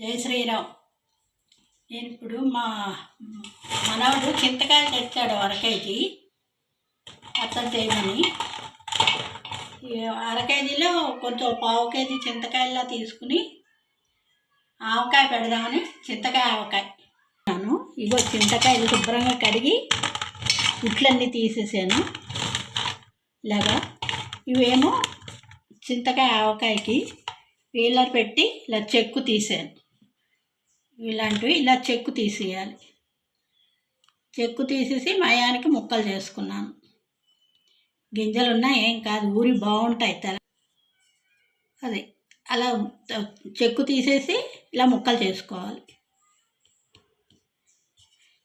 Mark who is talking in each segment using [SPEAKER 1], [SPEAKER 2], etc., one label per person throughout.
[SPEAKER 1] జై శ్రీరామ్. నేను ఇప్పుడు మా మనవడు చింతకాయలు తెచ్చాడు అరకేజీ. అతను చేయమని. అరకేజీలో అర కేజీలో కొంచెం పావు కేజీ చింతకాయలా తీసుకుని ఆవకాయ పెడదామని చింతకాయ ఆవకాయ నేను ఇగో చింతకాయలు శుభ్రంగా కడిగి గుట్లన్నీ తీసేసాను. ఇలాగా. ఇవేమో చింతకాయ ఆవకాయకి వీలర్ పెట్టి ఇలా చెక్కు తీసాను. ఇలాంటివి ఇలా చెక్కు తీసేయాలి. చెక్కు తీసేసి మయానికి ముక్కలు చేసుకున్నాను. గింజలు ఉన్నా ఏం కాదు ఊరి బాగుంటాయి తల అది అలా చెక్కు తీసేసి ఇలా ముక్కలు చేసుకోవాలి.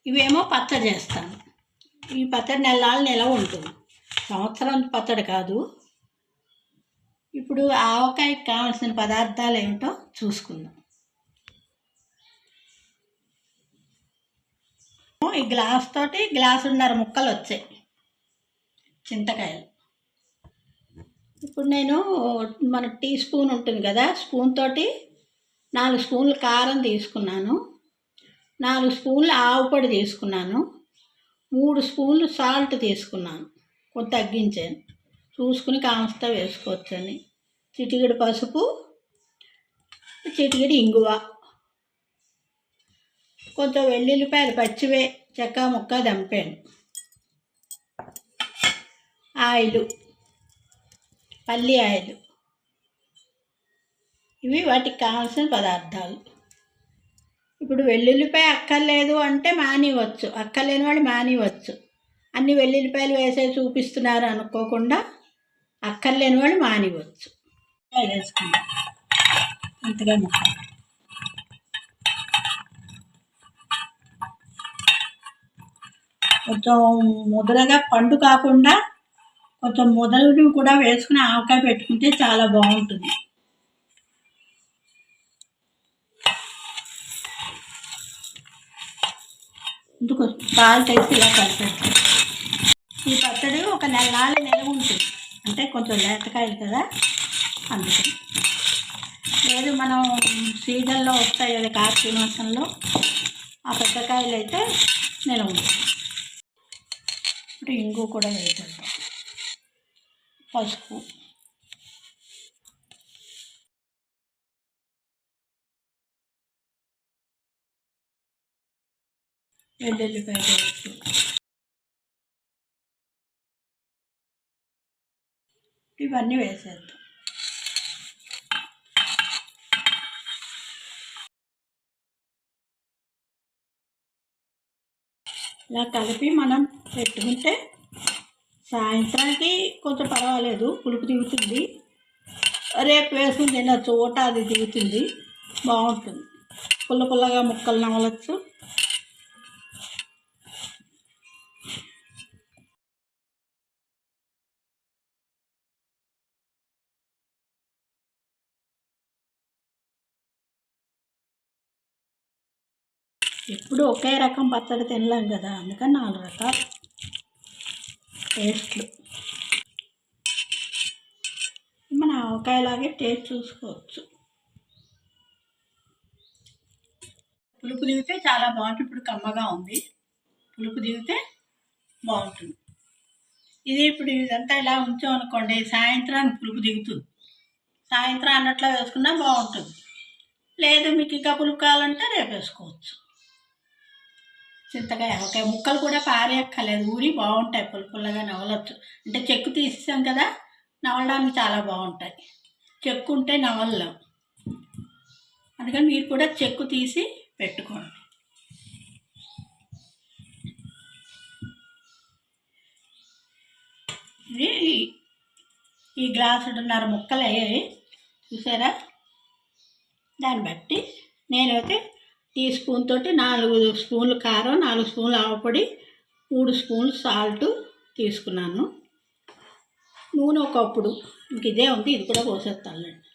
[SPEAKER 1] ఇవేమో పచ్చడి చేస్తాను. ఈ పచ్చడి నెలలు నిలవ ఉంటుంది. సంవత్సరం పచ్చడి కాదు. ఇప్పుడు ఆవకాయకి కావాల్సిన పదార్థాలు ఏమిటో చూసుకుందాం. ఈ గ్లాస్ తోటి గ్లాసున్నర ముక్కలు వచ్చాయి చింతకాయలు. ఇప్పుడు నేను మన టీ స్పూన్ ఉంటుంది కదా స్పూన్ తోటి నాలుగు స్పూన్లు కారం తీసుకున్నాను. నాలుగు స్పూన్లు ఆవు పొడి తీసుకున్నాను. మూడు స్పూన్లు సాల్ట్ తీసుకున్నాను. కొంత తగ్గించాను. చూసుకుని కాంస్తా వేసుకోవచ్చని. చిటికిడి పసుపు చిటికిడి ఇంగువ. కొంచెం వెల్లుల్లిపాయలు పచ్చివే చెక్క ముక్క దంపాను. ఆయిలు పల్లి ఆయిలు. ఇవి వాటికి కావాల్సిన పదార్థాలు. ఇప్పుడు వెల్లుల్లిపాయ అక్కర్లేదు అంటే మానివచ్చు అక్కర్లేని వాళ్ళు మానివచ్చు అన్ని వెల్లుల్లిపాయలు వేసే చూపిస్తున్నారు అనుకోకుండా అక్కర్లేని వాళ్ళు మానివచ్చు వేసుకుంటాం అంతగా కొంచెం ముదరగా పండు కాకుండా కొంచెం ముదలు కూడా వేసుకుని ఆవకాయ పెట్టుకుంటే చాలా బాగుంటుంది. ఇందుకు పాలు తెచ్చి ఇలా కలిపేస్తాం. ఈ పచ్చడి ఒక నెల నాలుగు నిలవ ఉంటుంది. అంటే కొంచెం లేతకాయలు కదా అందుకని లేదు మనం సీజన్లో వస్తాయి కదా కార్తీక మాసంలో. ఆ పెద్దకాయలు అయితే నిలవ ఉంటుంది. ఇప్పుడు ఇంగు కూడా వేసుకుంటాం. పసుపు. వెల్లుల్లిపాయ పేస్ట్. ఇవన్నీ వేసేద్దాం. ఇలా కలిపి మనం పెట్టుకుంటే సాయంత్రానికి కొంచెం పర్వాలేదు పులుపు దిగుతుంది రేపు వేసుకుని తిన్న చోట అది దిగుతుంది బాగుంటుంది. పుల్ల పుల్లగా ముక్కలు నవలచ్చు ఎప్పుడు ఒకే రకం పచ్చడి తినలేం కదా అందుకని నాలుగు రకాల. టేస్ట్లు. మన ఆవకాయలాగే టేస్ట్ చూసుకోవచ్చు. పులుపు దిగితే చాలా బాగుంటుంది. ఇప్పుడు కమ్మగా ఉంది. పులుపు దిగితే బాగుంటుంది. ఇది ఇప్పుడు ఇదంతా ఇలా ఉంచామనుకోండి సాయంత్రానికి పులుపు దిగుతుంది. సాయంత్రం అన్నట్లో వేసుకున్నా బాగుంటుంది. లేదు మీకు ఇంకా పులుపు కావాలంటే రేపు వేసుకోవచ్చు. చింతకాయ ఆవకాయ ముక్కలు కూడా పారేయక్కర్లేదు. ఊరి బాగుంటాయి పుల్ల పుల్లగా నవలొచ్చు అంటే చెక్కు తీసేసాం కదా నవలడానికి చాలా బాగుంటాయి. చెక్కు ఉంటే నవలలేం. అందుకని మీరు కూడా చెక్కు తీసి పెట్టుకోండి. ఇది ఈ గ్లాసుడున్నర ముక్కలు అయ్యాయి చూసారా? దాన్ని బట్టి నేనైతే టీ స్పూన్ తోటి నాలుగు స్పూన్లు కారం నాలుగు స్పూన్లు ఆవపొడి మూడు స్పూన్లు సాల్ట్ తీసుకున్నాను. నూనె ఒక కప్పుడు ఇంక ఇదే ఉంది ఇది కూడా పోసేస్తానులేండి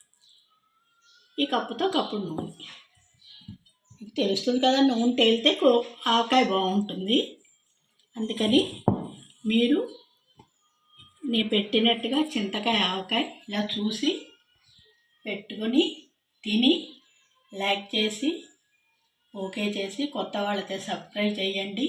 [SPEAKER 1] ఈ కప్పుతో కప్పుడు నూనె. తెలుస్తుంది కదా నూనె తేలితే కో- ఆవకాయ బాగుంటుంది. అందుకని మీరు నేను పెట్టినట్టుగా చింతకాయ ఆవకాయ ఇలా చూసి పెట్టుకొని తిని లైక్ చేసి ఓకే చేసి కొత్త వాళ్ళైతే సబ్స్క్రైబ్ చేయండి.